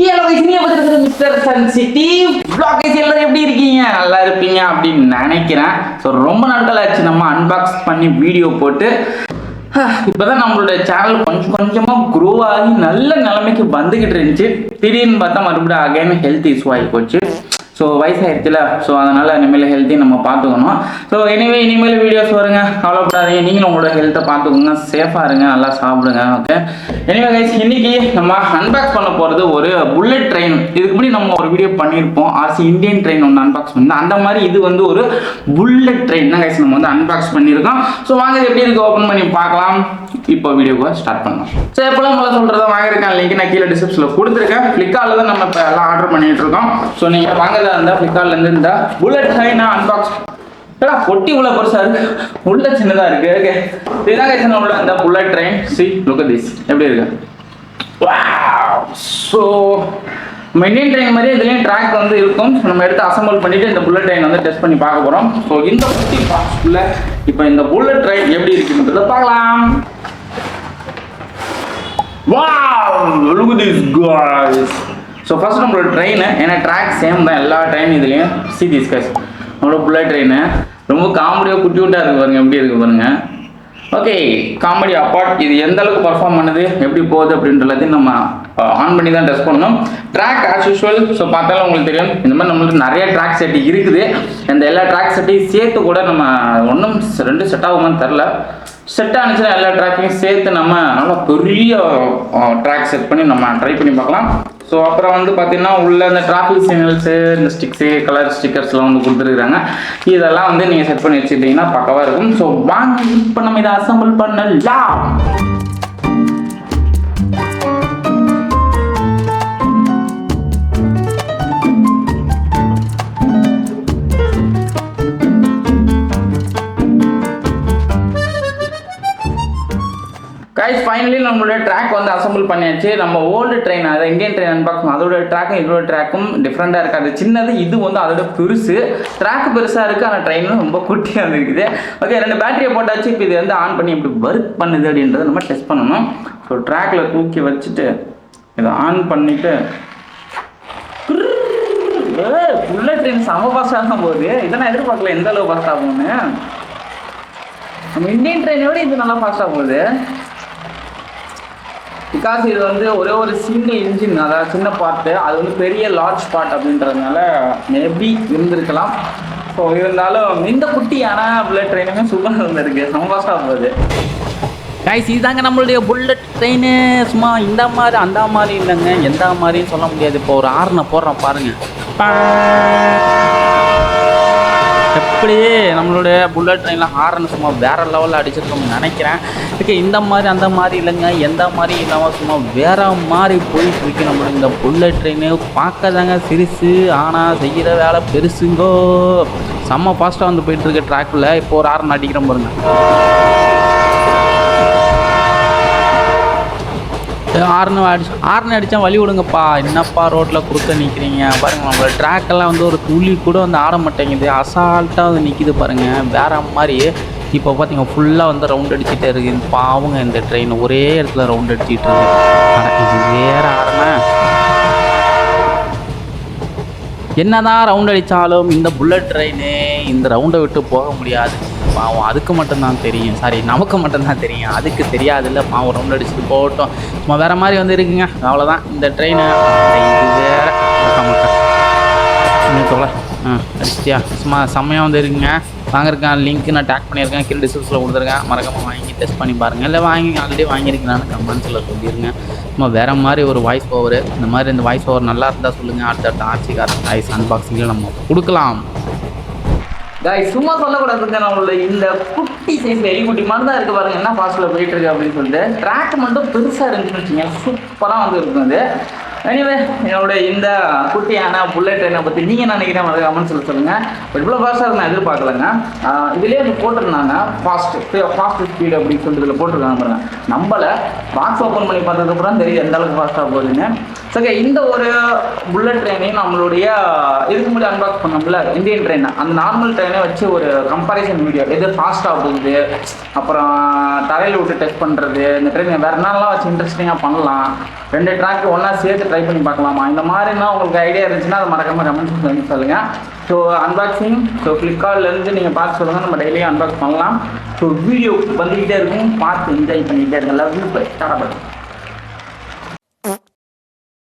Hello இனிய பார்த்துருக்கிற mister sensitive பிளாகேஜ் எல்லாரும் எப்படி இருக்கீங்க? நல்லா இருப்பீங்க அப்படின்னு நினைக்கிறேன். ஸோ ரொம்ப நாட்கள் ஆச்சு. நம்ம அன்பாக்ஸ் பண்ணி வீடியோ போட்டு. இப்போதான் நம்மளோட சேனல் கொஞ்சம் கொஞ்சமாக க்ரோ ஆகி நல்ல நிலைமைக்கு வந்துக்கிட்டு இருந்துச்சு. திடீர்னு பார்த்தா மறுபடியும் அகைன் ஹெல்த் இஷ்யூ ஆகி போச்சு. ஸோ வயசாகிடுச்சுல ஸோ அதனால் இனிமேல் ஹெல்த்தி நம்ம பார்த்துக்கணும். ஸோ எனிவே இனிமேல் வீடியோஸ் வருங்க. கவலைப்படாதீங்க. நீங்களும் உங்களோட ஹெல்த்தை பார்த்துக்கோங்க. சேஃபாக இருங்க. நல்லா சாப்பிடுங்க. ஓகே எனிவே கைஸ் இன்னைக்கு நம்ம அன்பாக்ஸ் பண்ண போகிறது ஒரு புல்லட் ட்ரெயின் இதுக்கு முன்னாடி நம்ம ஒரு வீடியோ பண்ணியிருப்போம். ஆர்சி இந்தியன் ட்ரெயின் ஒன்று அன்பாக்ஸ் பண்ணோம் அந்த மாதிரி இது வந்து ஒரு புல்லட் ட்ரெயின் தான் கைஸ் நம்ம வந்து அன்பாக்ஸ் பண்ணியிருக்கோம். ஸோ வாங்க எப்படி இருக்கு? ஓப்பன் பண்ணி பார்க்கலாம். இப்போ வீடியோவை ஸ்டார்ட் பண்ணலாம். ஸோ எப்போலாம் முதல்ல சொல்கிறத வாங்கியிருக்கேன். லிங்க் நான் கீழே டிஸ்கிரிப்ஷனில் கொடுத்துருக்கேன். ஃப்ளிப்கார்ட்டில் தான் நம்ம இப்போ எல்லாம் ஆர்டர் பண்ணிகிட்டு இருக்கோம். ஸோ நீங்கள் வாங்குறது இருந்தால் ஃப்ளிப்கார்ட்லேருந்து இந்த புல்லட் ட்ரெயின் அன்பாக்ஸ் ஏடா பொட்டி உள்ள பெருசா இருக்கு? உள்ள சின்னதா இருக்கு. ஓகே இதுதான் கைஸ் உள்ள இந்த bullet train see look this எப்படி இருக்கு? ஸோ நம்ம இந்தியன் ட்ரெயின் மாதிரி இதுலேயும் ட்ராக் வந்து இருக்கும். நம்ம எடுத்து அசம்பிள் பண்ணிட்டு இந்த புல்லட் ட்ரெயின் வந்து டெஸ்ட் பண்ணி பார்க்க போகிறோம் ஸோ இந்த பொட்டி பாக்ஸ்க்குள்ள இப்போ இந்த புல்லட் ட்ரெயின் எப்படி இருக்குன்றத பார்க்கலாம். Wow look this guys. So first நம்மளோட ட்ரெயின் ஏன்னா ட்ராக் சேம் தான் எல்லா ட்ரெயின் இதுலேயும். சி டிஸ்கஸ் நம்மளோட புல்லட் ட்ரெயின் ரொம்ப காமெடியாக குட்டி குட்டாக இருக்கு பாருங்க. எப்படி இருக்கு பாருங்க. ஓகே காமெடி அப்பார்ட் இது எந்த அளவுக்கு பர்ஃபார்ம் பண்ணுது எப்படி போகுது அப்படின்ற எல்லாத்தையும் நம்ம ஆன் பண்ணி தான் டெஸ்ட் பண்ணணும். ட்ராக் ஆஸ் யூஷுவல் ஸோ பார்த்தாலும் உங்களுக்கு தெரியும். இந்த மாதிரி நம்மளுக்கு நிறைய ட்ராக் செட் இருக்குது. அந்த எல்லா ட்ராக் செட்டையும் சேர்த்து கூட நம்ம ஒன்றும் ரெண்டு செட் ஆகுமான்னு தெரில செட் ஆனிச்சுன்னா எல்லா ட்ராக்கையும் சேர்த்து நம்ம நல்லா பெரிய ட்ராக் செட் பண்ணி நம்ம ட்ரை பண்ணி பார்க்கலாம். ஸோ அப்புறம் வந்து பார்த்தீங்கன்னா உள்ள இந்த டிராஃபிக் சிக்னல்ஸு இந்த ஸ்டிக்ஸு கலர் ஸ்டிக்கர்ஸ்லாம் வந்து கொடுத்துருக்குறாங்க. இதெல்லாம் வந்து நீங்கள் செட் பண்ணி வச்சுக்கிட்டீங்கன்னா பக்கவாக இருக்கும். ஸோ வாங்க இப்போ நம்ம இதை அசம்பிள் பண்ணலாம். கைஸ் ஃபைனலி நம்மளோட ட்ராக் வந்து அசம்பிள் பண்ணியாச்சு. நம்ம ஓல்டு ட்ரெயின் அதை இந்தியன் ட்ரெயின் அன்பாக்ஸ் அதோட ட்ராக்கும் இதோட ட்ராக்கும் டிஃப்ரெண்ட்டாக இருக்காது சின்னது இது வந்து அதோட பெருசு. ட்ராக் பெருசாக இருக்குது ஆனால் ட்ரெயினும் ரொம்ப குட்டியாக வந்து இருக்குது. ஓகே ரெண்டு பேட்டரியை போட்டாச்சு. இப்போ இது வந்து ஆன் பண்ணி எப்படி ஒர்க் பண்ணுது அப்படின்றத நம்ம டெஸ்ட் பண்ணணும். ஸோ ட்ராக்கில் தூக்கி வச்சுட்டு இதை ஆன் பண்ணிவிட்டு உள்ள ட்ரெயின் செம ஃபாஸ்ட்டாக தான் போகுது இதை நான் எதிர்பார்க்கல எந்த அளவு ஃபாஸ்ட்டாக போகும்னு நம்ம இந்தியன் ட்ரெயினை விட இது நல்லா ஃபாஸ்ட்டாக போகுது பிகாஸ் இது வந்து ஒரே ஒரு சிங்கிள் இன்ஜின் அதாவது சின்ன பார்ட்டு அது வந்து பெரிய லார்ஜ் பார்ட் அப்படின்றதுனால மேபி இருந்திருக்கலாம். ஸோ இருந்தாலும் இந்த குட்டியான புல்லட் ட்ரெயினுமே சூப்பராக இருந்திருக்கு. செம போகுது. கைஸ் இதுதாங்க நம்மளுடைய புல்லட் ட்ரெயின் சும்மா இந்த மாதிரி அந்த மாதிரி இல்லைங்க. எந்த மாதிரியும் சொல்ல முடியாது. இப்போ ஒரு ஆறுனை போடுறோம் பாருங்கள் எப்படி நம்மளுடைய புல்லட் ட்ரெயினில் ஹாரன் சும்மா வேறு லெவலில் அடிச்சிருக்கோம்னு நினைக்கிறேன். ஓகே இந்த மாதிரி அந்த மாதிரி இல்லைங்க. எந்த மாதிரி இல்லாமல் சும்மா வேறு மாதிரி போயிட்டு இருக்கு இந்த புல்லட் ட்ரெயின் பார்க்க தாங்க ஆனால் செய்கிற வேலை பெருசுங்கோ. செம்ம ஃபாஸ்ட்டாக வந்து போயிட்டுருக்க ட்ராக்கில் இப்போ ஒரு ஹாரன் அடிக்கிறோம் பாருங்கள் ஆறுனு அடிச்சு ஆறுனு அடித்தா வழி விடுங்கப்பா. என்னப்பா ரோட்டில் கொடுக்க நிற்கிறீங்க பாருங்க நம்மளோட ட்ராக்கெல்லாம் வந்து ஒரு துளி கூட வந்து ஆட மாட்டேங்குது. அசால்ட்டாக வந்து நிற்கிது பாருங்கள் வேற மாதிரி. இப்போ பார்த்தீங்க ஃபுல்லாக வந்து ரவுண்ட் அடிச்சுட்டே இருக்குது பாவங்க இந்த ட்ரெயின் ஒரே இடத்துல ரவுண்ட் அடிச்சிட்டு இருக்கு. இது வேறு ஆறுனா? என்னதான் ரவுண்ட் அடித்தாலும் இந்த புல்லட் ட்ரெயினு இந்த ரவுண்டை விட்டு போக முடியாது. பாவம் அதுக்கு மட்டும்தான் தெரியும். சாரி நமக்கு மட்டும்தான் தெரியும். அதுக்கு தெரியாதுல்ல. பாவம் ரவுண்ட் அடிச்சுட்டு போகட்டும். சும்மா வேறு மாதிரி வந்து இருக்குங்க. அவ்வளோதான் இந்த ட்ரெயினை இது வேற. மாட்டேன் தொலை ஆ அடிச்சிட்டியா சும்மா செம்மையாக வந்து இருக்குங்க. வாங்கியிருக்கேன் லிங்க் நான் டேக் பண்ணியிருக்கேன். கீழே டிஸ்கிரிப்ஷனில் கொடுத்துருக்கேன். மறக்காமல் வாங்கி டெஸ்ட் பண்ணி பாருங்கள் இல்லை வாங்கி ஆல்ரெடி வாங்கியிருக்கலான்னு கமெண்ட்ஸில் சொல்லிடுங்க சும்மா வேறு மாதிரி ஒரு வாய்ஸ் ஓவர் இந்த மாதிரி இந்த வாய்ஸ் ஓவர் நல்லா இருந்தால் சொல்லுங்கள் அடுத்தடுத்த ஆட்சிக்காரன் வாய்ஸ் அன்பாக்சிங்கில் நம்ம கொடுக்கலாம். காய் சும்மா சொல்லக்கூடாதுங்க நம்மளோட இந்த குட்டி சைஸ் எலிக்குட்டி மாதிரி தான் இருக்கு பாருங்க. என்ன ஃபாஸ்ட்ல போயிட்டு இருக்கு அப்படின்னு சொல்லிட்டு. ட்ராக் மட்டும் பெருசா இருந்துச்சுன்னு வச்சுங்க சூப்பரா வந்து இருக்கும் அது. எனிவே என்னோட இந்த குட்டியான புல்லட் ட்ரெயினை பற்றி நீங்கள் என்ன நினைக்கிறேன் அதை கமெண்ட் சொல்ல சொல்லுங்க. பட் இவ்வளோ ஃபாஸ்ட்டாக நான் எதிர்பார்க்கலங்க. இதுலேயே வந்து போட்டிருந்தாங்க ஃபாஸ்ட் ஃபாஸ்ட் ஸ்பீடு அப்படின்னு சொல்லிட்டு இதில் போட்டிருக்காங்க பாருங்க. நம்மளை பாக்ஸ் ஓப்பன் பண்ணி பார்த்ததுக்கப்புறம் தெரியுது எந்த அளவுக்கு ஃபாஸ்ட்டாக போகுதுன்னு. சரி இந்த ஒரு புல்லட் ட்ரெயினையும் நம்மளுடைய இதுக்கு முன்னாடி அன்பாக்ஸ் பண்ணோம்ல இந்தியன் ட்ரெயின் அந்த நார்மல் ட்ரெயினை வச்சு ஒரு கம்பாரிசன் வீடியோ எது ஃபாஸ்ட்டாக போகுது அப்புறம் தரையில் விட்டு டெஸ்ட் பண்ணுறது இந்த ட்ரெயின் வேறு என்னெல்லாம் வச்சு இன்ட்ரெஸ்டிங்காக பண்ணலாம் ரெண்டு ட்ராக் ஒன்றா சேர்த்து ட்ரை பண்ணி பார்க்கலாமா? இந்த மாதிரினா உங்களுக்கு ஐடியா இருந்துச்சுன்னா அதை மறக்காமல் கமெண்ட்ஸ் பண்ணி சொல்லுங்கள் ஸோ அன்பாக்சிங் ஸோ ஃப்ளிப்கார்ட்லேருந்து நீங்கள் பார்த்து சொல்லுங்கள் நம்ம டெய்லியும் அன்பாக்ஸ் பண்ணலாம். ஸோ வீடியோ வந்துக்கிட்டே இருக்கும். பார்த்து என்ஜாய் பண்ணிக்கிட்டே இருங்க. லவ் யூ பை டாடா பை